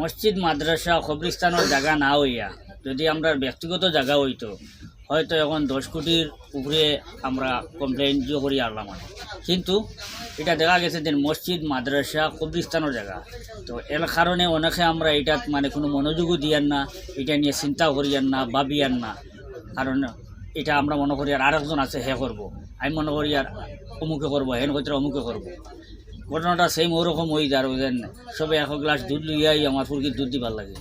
মসজিদ, মাদ্রাসা কবরিস্তানের জায়গা না হইয়া, যদি আমরা ব্যক্তিগত জায়গা হইতো, হয়তো এখন দশ কোটির উপরে আমরা কমপ্লেন জিও করি মানে। কিন্তু এটা দেখা গেছে যে মসজিদ, মাদ্রাসা কবরিস্তানের জায়গা তো এর কারণে অনেকে আমরা এটা মানে কোনো মনোযোগও দিয়ান না, এটা নিয়ে চিন্তা করিয়ান না, ভাবিয়ান না। কারণ এটা আমরা মনে করি আর আরেকজন আছে, হে করব। আমি মনে করি আর অমুকে করব, হেন হয়তো অমুকে করব। ঘটনাটা সেম ওরকম হয়ে যায় যেন সবে এক গ্লাস দুধ লইয়াই আমার ফুরকির দুধ দিবার লাগে।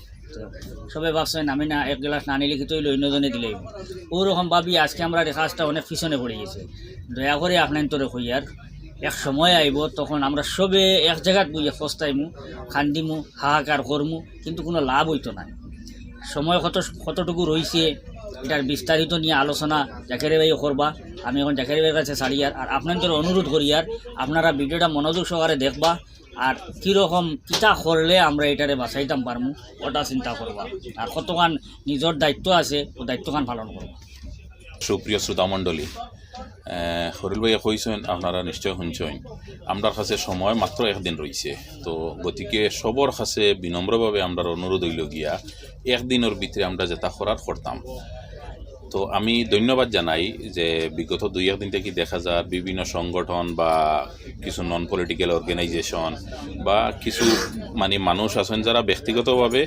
সবে ভাবছেন আমি না এক গ্লাস না নিলে কিন্তু অন্যজনে দিলেই ওরকম ভাবি আজকে আমরা কাজটা অনেক পিছনে পড়ে গেছে। দয়া করে আপনার তোরে হইয়ার এক সময় আইব, তখন আমরা সবে এক জায়গাত বইয়া ফস্তাইমু খান্দিমু, হাহাকার করমু, কিন্তু কোনো লাভ হইতো না। সময় কত কতটুকু রয়েছে এটার বিস্তারিত নিয়ে আলোচনা ভাই করবা। আমি এখন জাকেরে ভাইয়ের কাছে ছাড়িয়ার আর আর আপনাদের অনুরোধ করিয়ার আপনারা ভিডিওটা মনোযোগ সহকারে দেখবা আর কীরকম কিতা করলে আমরা এটারে বাঁচাইতাম পারমু, ওটা চিন্তা করবা। আর কতখান নিজের দায়িত্ব আছে, ও দায়িত্বখান পালন করবা। সুপ্রিয় শ্রোতামণ্ডলী হরিল ভাইয়া কইছেন, আপনারা নিশ্চয় শুনছেন। আমরার কাছে সময় মাত্র একদিন রয়েছে তো গতিকে সবর কাছে বিনম্রভাবে আমরা অনুরোধ হইল গিয়া, একদিনের ভিতরে আমরা যেটা করার করতাম। তো আমি ধন্যবাদ জানাই যে বিগত দুই, একদিন থেকে দেখা যায় বিভিন্ন সংগঠন বা কিছু নন পলিটিক্যাল অর্গানাইজেশন বা কিছু মানে মানুষ আছেন যারা ব্যক্তিগতভাবে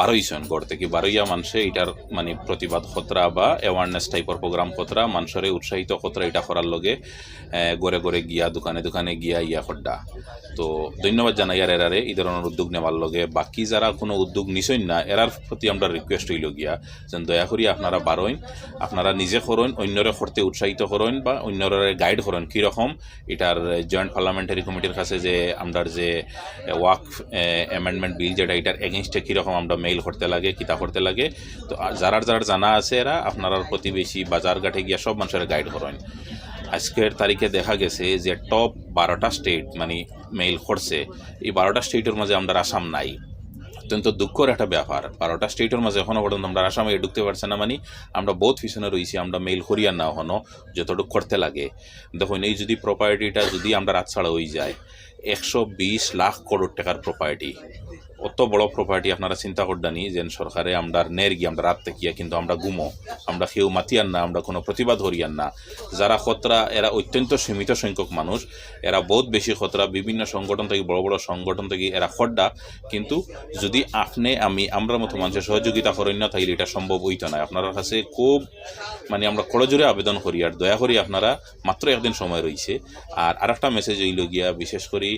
বারোইছেন, গড় থেকে বারোইয়া মানুষে এটার মানে প্রতিবাদ খতরা বা অ্যাওয়ারনেস টাইপের প্রোগ্রাম খতরা মানুষরে উৎসাহিত খতরা এটা করার লগে গড়ে গড়ে গিয়া দোকানে দোকানে গিয়া ইয়া খড্ডা তো ধন্যবাদ জানাই আর এরারে এই ধরনের উদ্যোগ নেওয়ার লগে। বাকি যারা কোনো উদ্যোগ নিছেন না, এরার প্রতি আমরা রিকোয়েস্ট হইল গিয়া, যেন দয়া করি আপনারা বারোইন আপনারা নিজে করেন, অন্যরে করতে উৎসাহিত করেন বা অন্যরে গাইড করেন কীরকম। এটার জয়েন্ট পার্লামেন্টারি কমিটির কাছে যে আমরা যে ওয়াক অ্যামেন্ডমেন্ট বিল যেটা, এটার এগেনস্টে কীরকম আমরা মেইল করতে লাগে, কিতা করতে লাগে। তো যারার যার জানা আছে এরা, আপনার প্রতিবেশী বাজার ঘাটে গিয়া সব মানুষের গাইড করেন। আজকের তারিখে দেখা গেছে যে টপ বারোটা স্টেট মানে মেইল করছে। এই বারোটা স্টেটের মাঝে আমরা আসাম নাই। অত্যন্ত দুঃখর একটা ব্যাপার। বারোটা স্টেটের মাঝে এখনও পর্যন্ত আমরা আসামে ঢুকতে পারছে না মানে আমরা বহুত পিছনে রয়েছি, আমরা মেল করিয়া না এখনও যতটুকু করতে লাগে। দেখুন, এই যদি প্রপার্টিটা যদি আমরা রাত ছাড়া হয়ে যায়, একশো বিশ লাখ করোড় টাকার প্রপার্টি অত বড় প্রপার্টি আপনারা চিন্তা করডানি যে সরকারে আমরা নের গিয়ে আমরা রাত থাকিয়া কিন্তু আমরা গুমো আমরা কেউ মাতিয়ান না, আমরা কোনো প্রতিবাদ হরিয়ান না। যারা খতরা, এরা অত্যন্ত সীমিত সংখ্যক মানুষ, এরা বহুত বেশি খতরা, বিভিন্ন সংগঠন থেকে, বড় বড় সংগঠন থেকে এরা খড্ডা কিন্তু যদি আপনি আমি, আমরা মতো মানুষের সহযোগিতা করেন না, তাইলে এটা সম্ভব হইতো না। আপনার কাছে খুব মানে আমরা খড়জোরে আবেদন করি আর দয়া করি আপনারা মাত্র একদিন সময় রয়েছে আর আরেকটা মেসেজ হইল গিয়া, বিশেষ করে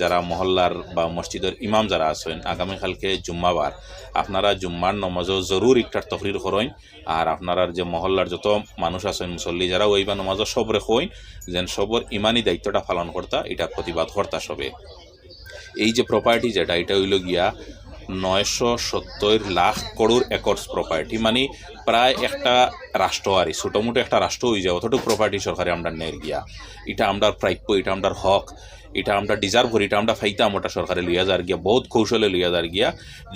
যারা মহল্লার বা মসজিদের ইমাম যারা আছেন আগামীকালকে জুম্মাবার, আপনারা জুম্মার নমাজও জরুর একটার তকরির করেন আর আপনারা যে মহল্লার যত মানুষ আছেন, মুসল্লি যারা ওইবা নমাজও সবরে কইন যেন সবর ইমানি দায়িত্বটা পালন কর্তা, এটা প্রতিবাদ কর্তা সবে। এই যে প্রপার্টি যেটা, এটা হইল গিয়া নয়শো সত্তর লাখ করোড় একর্স প্রপার্টি মানে প্রায় একটা রাষ্ট্র আর ছোটোমোটো একটা রাষ্ট্র হয়ে যায়, অতটুকু প্রপার্টি সরকারে আমরা নের গিয়া। এটা আমরা প্রাপ্য, এটা আমরা হক। এটা আমরা ডিজার্ভ করি, এটা আমরা ফাইতাম ওটা সরকারে লইয়া যার গিয়া, বহুত কৌশলে লইয়া যার গিয়া।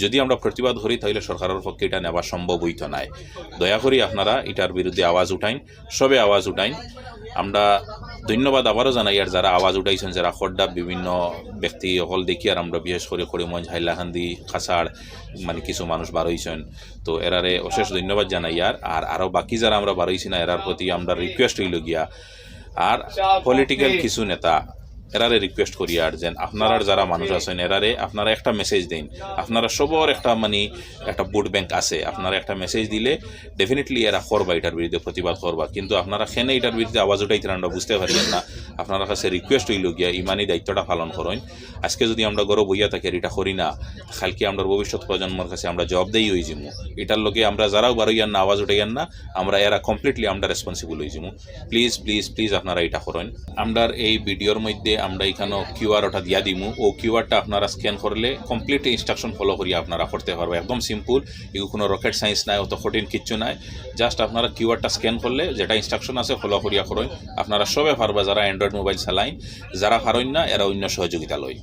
যদি আমরা প্রতিবাদ করি, তাহলে সরকারের পক্ষে এটা নেওয়া সম্ভব হইত নাই। দয়া করি আপনারা এটার বিরুদ্ধে আওয়াজ উঠাইন, সবে আওয়াজ উঠাইন। আমরা ধন্যবাদ আবারও জানাই, আর যারা আওয়াজ উঠাইছেন, যারা খড্ডা বিভিন্ন ব্যক্তি সকল দেখি, আর আমরা বিশেষ করে করিমগঞ্জ, হাইলাকান্দি খাসাড় মানে কিছু মানুষ বারইছেন। তো এরারে অশেষ ধন্যবাদ জানাই, আর আর আরও বাকি যারা আমরা বারইছি না, এরার প্রতি আমরা রিকোয়েস্ট হইল গিয়া। আর পলিটিক্যাল কিছু নেতা এরারে রিকোয়েস্ট করি আর যেন আপনারা যারা মানুষ আছেন, এরারে আপনারা একটা মেসেজ দিন। আপনারা সবর একটা মানে একটা ভোট ব্যাংক আছে। আপনারা একটা মেসেজ দিলে ডেফিনেটলি এরা করবা এটার বিরুদ্ধে, প্রতিবাদ করবা। কিন্তু আপনারা খেনে এটার বিরুদ্ধে আওয়াজ উঠাইতে আমরা বুঝতে পারিলেন না। আপনার কাছে রিকোয়েস্ট হইল গিয়া ইমানি দায়িত্বটা পালন করেন। আজকে যদি আমরা গরো বইয়া থাকি এটা করি না, কালকে আমরা ভবিষ্যৎ প্রজন্মর কাছে আমরা জবাবদেহি হয়ে যাব এটার লোকে আমরা যারাও বারোইয়ান না, আওয়াজ উঠাইয়ান না, আমরা এরা কমপ্লিটলি আমরা রেসপন্সিবল হয়ে যাব প্লিজ প্লিজ প্লিজ আপনারা এটা করেন। আমরা এই ভিডিওর মধ্যে আমরা এখানে কিউআর ওটা দিয়া দিমু। ও কিউআরটা আপনারা স্ক্যান করলে কমপ্লিট ইনস্ট্রাকশন ফলো করিয়া আপনারা করতে পারবে। একদম সিম্পল এগুলো কোনো রকেট সায়েন্স নাই, অত কঠিন কিচ্ছু নাই। জাস্ট আপনারা কিউআরটা স্ক্যান করলে যেটা ইনস্ট্রাকশন আছে ফলো করিয়া করেন। আপনারা সবে পারবে যারা অ্যান্ড্রয়েড মোবাইল চালাইন যারা পারেন না, এরা অন্য সহযোগিতা লয়।